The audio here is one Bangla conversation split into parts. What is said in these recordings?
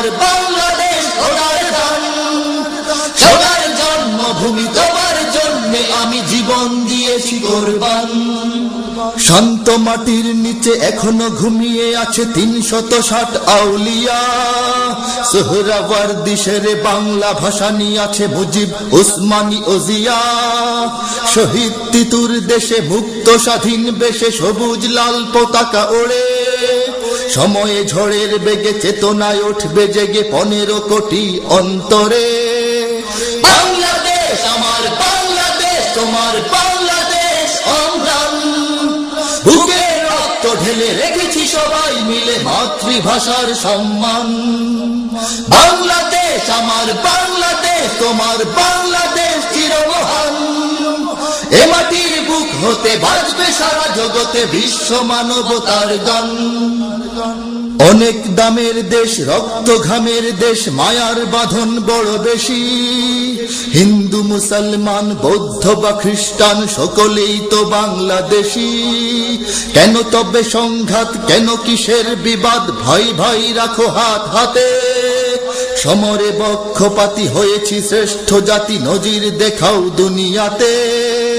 তোমার বাংলাদেশ সোনার দান। সোনার জন্মভূমি তোমার জন্য আমি জীবন দিয়েছি কোরবান। শান্ত মাটির নিচে এখনও ঘুমিয়ে আছে তিনশত ষাট আউলিয়া সোহরাবার দিশের বাংলা ভাষা নিয়ে আছে মুজিব, উসমানী ওজিয়া শহীদ তিতুর দেশে মুক্ত স্বাধীন বেশে সবুজ লাল পতাকা ওড়ে। সময়ে ঝড়ের বেগে চেতনায় উঠবে জেগে পনেরো কোটি অন্তরে। বাংলাদেশ আমার বাংলাদেশ, তোমার বাংলাদেশ বুকে রক্ত ঢেলে রেখেছি সবাই মিলে মাতৃভাষার সম্মান। বাংলাদেশ আমার বাংলাদেশ, তোমার বাংলাদেশ চিরমহান। এ মাটির বুক বাজবে সারা জগতে বিশ্ব মানবতার গান অনেক দামের দেশ রক্ত ঘামের দেশ, মায়ার বাঁধন বড় বেশি। হিন্দু, মুসলমান, বৌদ্ধ বা খ্রিস্টান, সকলেই তো বাংলাদেশি। কেন তবে সংঘাত, কেন কিসের বিবাদ? ভাই ভাই রাখো হাত হাতে। সমরে বক্ষপাতি হয়েছি শ্রেষ্ঠ জাতি, নজির দেখাও দুনিয়াতে।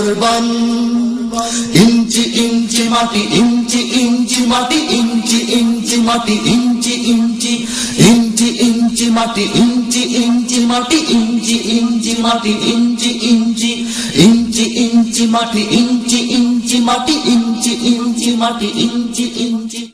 কোরবান ইঞ্চি ইঞ্চি মাটি, ইঞ্চি ইঞ্চি মাটি, ইঞ্চি ইঞ্চি মাটি, ইঞ্চি ইঞ্চি ইঞ্চি ইঞ্চি মাটি, ইঞ্চি ইঞ্চি মাটি, ইঞ্চি ইঞ্চি মাটি, ইঞ্চি ইঞ্চি ইঞ্চি ইঞ্চি মাটি, ইঞ্চি ইঞ্চি মাটি, ইঞ্চি ইঞ্চি মাটি, ইঞ্চি ইঞ্চি